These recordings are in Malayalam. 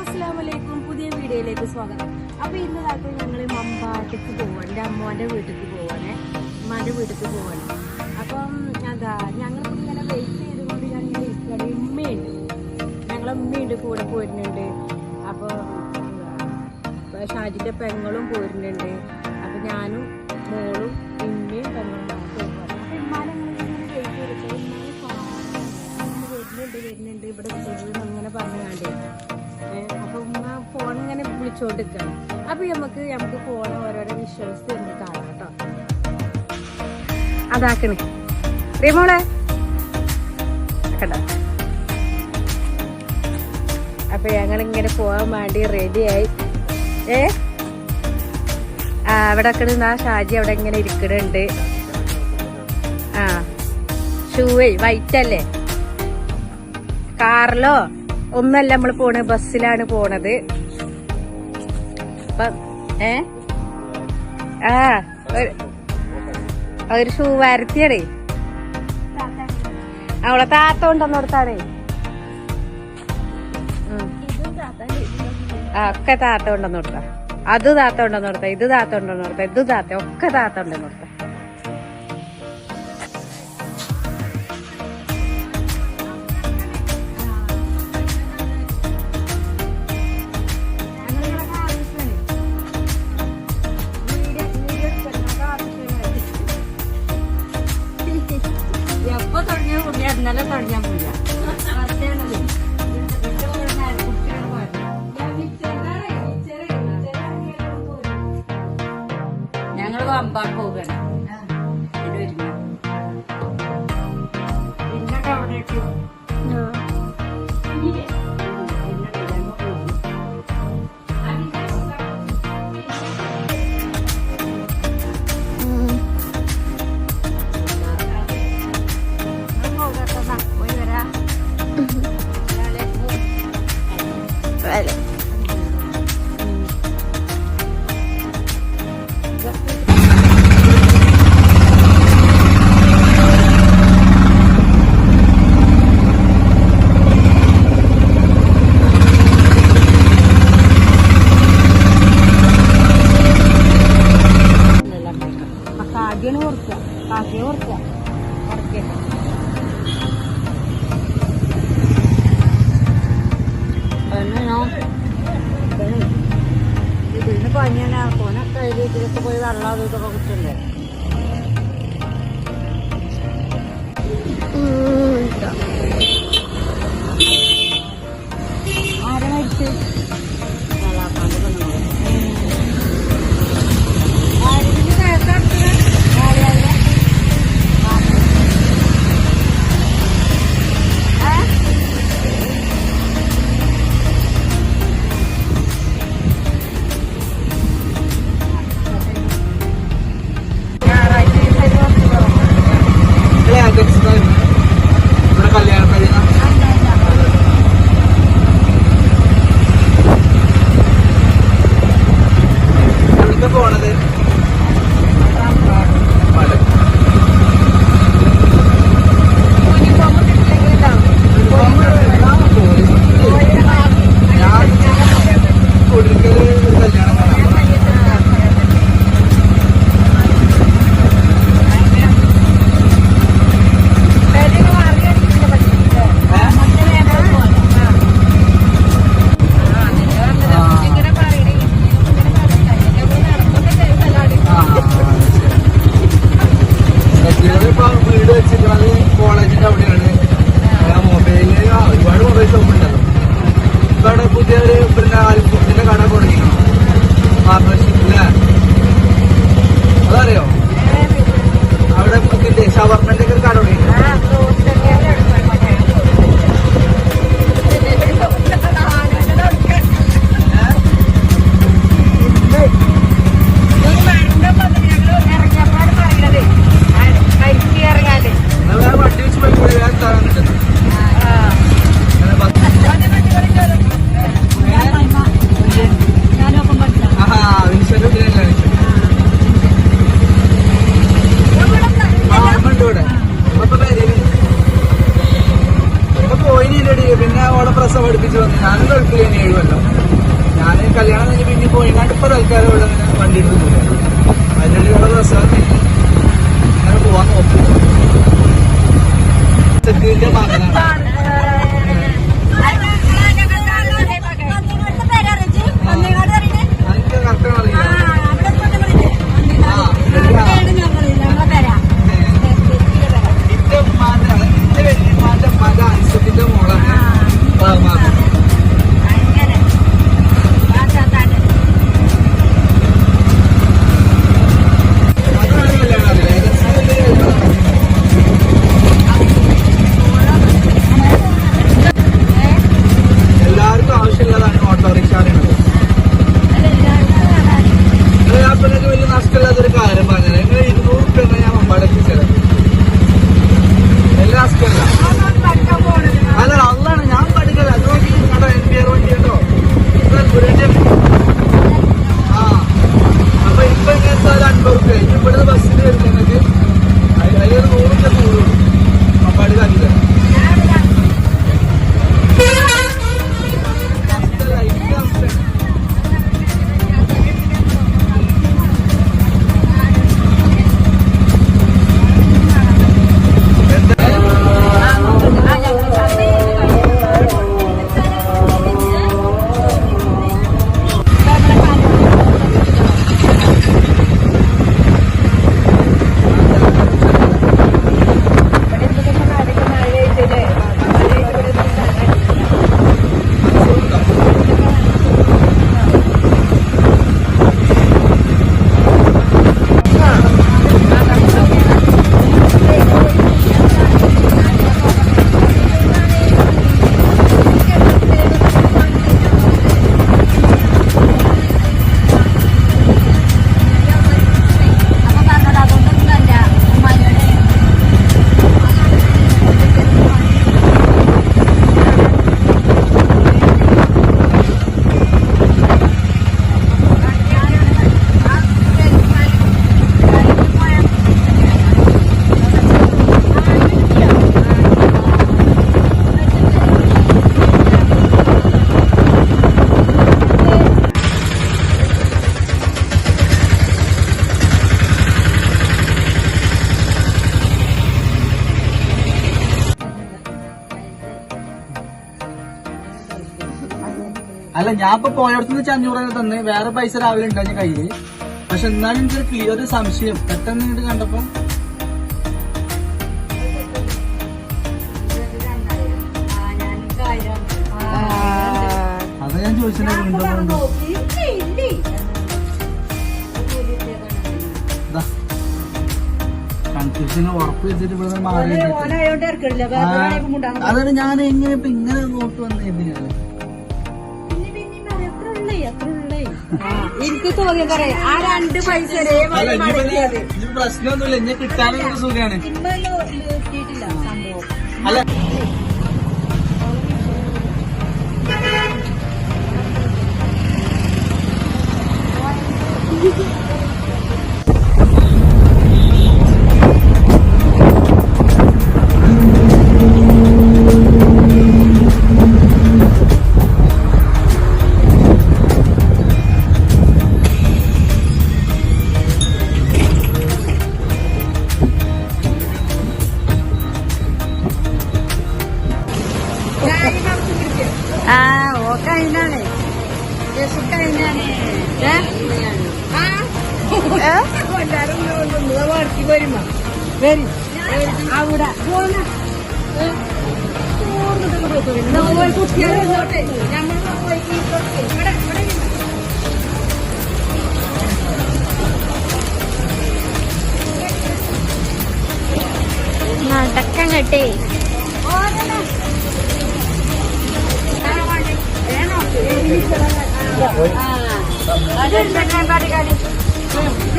അസ്സലാമലൈക്കും. പുതിയ വീഡിയോയിലേക്ക് സ്വാഗതം. അപ്പോൾ ഇന്ന് രാത്രി ഞങ്ങൾ മമ്പാട്ടേക്ക് പോവാണ്. എന്റെ അമ്മോന്റെ വീട്ടിലേക്ക് പോവാണേ. അമ്മാന്റെ വീട്ടിലേക്ക് പോവാണ്. അപ്പം അതാ ഞങ്ങൾക്ക് ഇങ്ങനെ വെയിറ്റ് ചെയ്തുകൊണ്ട് ഞാൻ ഇരിക്കുകയാണ് ഉമ്മയുണ്ട്. ഞങ്ങളമ്മയുണ്ട് കൂടെ പോരുന്നുണ്ട്. അപ്പോൾ ഷാജിന്റെ പെങ്ങളും പോരുന്നുണ്ട്. അപ്പം ഞാനും മോളും ഉമ്മയും പെങ്ങളും ഇങ്ങനെ വിളിച്ചോണ്ടിരിക്കണം അപ്പൊ നമുക്ക് നമുക്ക് പോണ ഓരോരോ വിഷ്വൽസ് നമുക്ക് കാണാം കേട്ടോ. അതാക്കണേ. റിമോളെ അപ്പൊ ഞങ്ങൾ ഇങ്ങനെ പോകാൻ വേണ്ടി റെഡിയായി ഏ? അവിടെ ഒക്കെ ആ ഷാജി അവിടെ ഇങ്ങനെ ഇരിക്കണുണ്ട്. ആ. ഷൂവേ വൈറ്റ് അല്ലേ? കാറിലോ? ഒന്നല്ല നമ്മൾ പോണത് ബസ്സിലാണ് പോണത്. അപ്പൊ ഏ? ആ ഒരു- ഷൂ വരത്തിയടേ. അവളെ താത്ത ഉണ്ടെന്നോടത്താണേ ആ ഒക്കെ താത്ത ഉണ്ടെന്ന് കൊടുത്ത. അത് താത്ത ഉണ്ടെന്ന് കൊടുത്ത ഇത് താത്ത ഉണ്ടെന്ന് കൊടുത്ത ഇത് താത്ത ഒക്കെ താത്ത ഉണ്ടെന്ന് final es para. ഫോനൊക്കെ ഇതിലൊക്കെ പോയി വെള്ളം അതും ഇതൊക്കെ കുറ്റല്ലേ ആരാ മരിച്ച്? അല്ല ഞാൻ ഇപ്പൊ പോയടത്ത് വെച്ച് അഞ്ഞൂറ് രൂപ തന്നെ വേറെ പൈസ രാവിലെ ഉണ്ടായി കയ്യിൽ. പക്ഷെ എന്നാലും എനിക്ക് ക്ലിയർ സംശയം. പെട്ടെന്ന് ഇങ്ങോട്ട് കണ്ടപ്പോ? അത് ഞാൻ ചോദിച്ചിട്ടുണ്ട് അതാണ് ഞാൻ എങ്ങനെ ഇപ്പൊ ഇങ്ങനെ നോട്ട് വന്നേ പിന്നെ എനിക്ക് ചോദ്യം പറയാം. ആ രണ്ട് പൈസ പ്രശ്നമൊന്നുമില്ല. ഇനി കിട്ടാനും സുഖമാണ്. അല്ല അവിടെ. പോണ നടക്കം കേട്ടേ.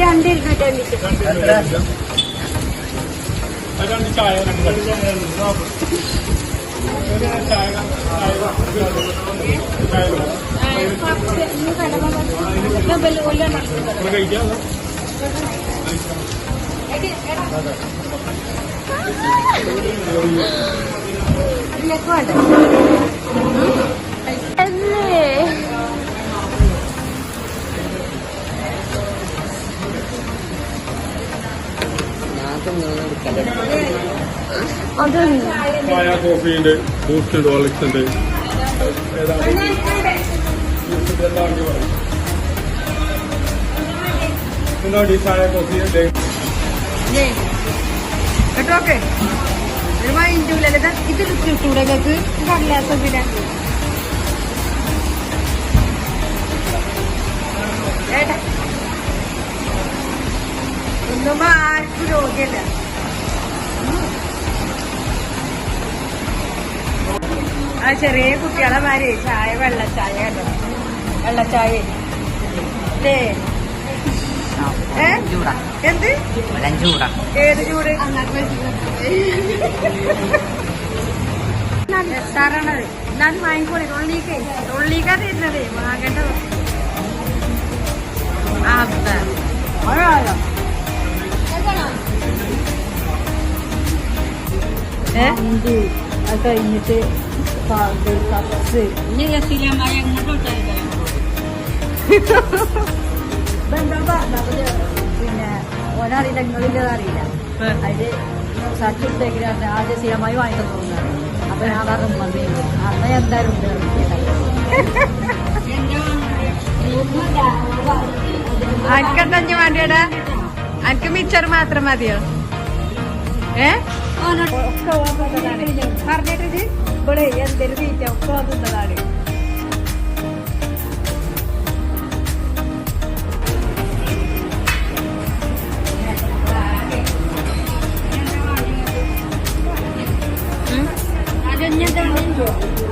കണ്ടിരിക്കട്ടെ രണ്ട് ചായ രണ്ട് കടി. ചായ ചായ കഴിക്കാം എന്നെ കോഫി ഉണ്ട്. ബൂസ്റ്റ് ഒരു മൈൻഡൂല ഇത് ഇത് കിട്ടൂടെ പിന്നെ ആ ചെറിയ കുട്ടികളെ മാതിരി ചായ വെള്ളച്ചായ വെള്ളച്ചായ. അല്ലേ ഏ? എന്ത്? ഏത് ചൂട്? തരണത് എന്നാലും വാങ്ങിക്കോളി ഉള്ളിക്ക്. തൊള്ളിക്കാ തരുന്നത്. വാങ്ങേണ്ടത് അതെ അത് കഴിഞ്ഞിട്ട് ഇതെന്താ പറഞ്ഞത് പിന്നെ ഓനറിയില്ല നിങ്ങളിന്റെ അറിയില്ല അതിൽ എടുത്തേക്കില്ല ആദ്യം സ്ഥിരമായി വാങ്ങി തോന്നുന്നത് അപ്പൊ ഞാൻ പറഞ്ഞു മതി അന്ന് എന്തായാലും ഉണ്ട് അനക്കെന്താ വേണ്ടിയടാ അനക്ക് മിച്ചർ മാത്രം മതിയോ ഏ പറഞ്ഞിട്ട് ഇവിടെ എന്തൊരു തീറ്റ ഒക്കെ വന്നതാണ്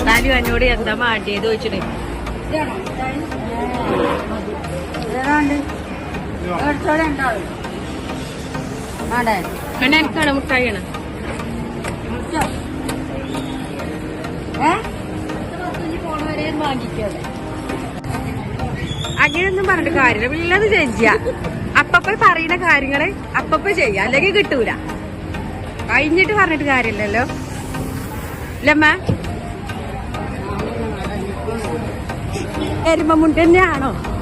നാലു എന്നോട് എന്താ മാണ്ടിയത് ചോദിച്ചിട്ട് പിന്നെ എനിക്കാണ് അങ്ങനെയൊന്നും പറഞ്ഞിട്ട് കാര്യമില്ല. പിള്ളത് ചെയ്യാ അപ്പപ്പ പറയുന്ന കാര്യങ്ങൾ അപ്പപ്പ ചെയ്യാ. അല്ലെങ്കിൽ കിട്ടൂല. കഴിഞ്ഞിട്ട് പറഞ്ഞിട്ട് കാര്യമില്ലല്ലോ. ഇല്ലമ്മ എരുമമുണ്ട് തന്നെയാണോ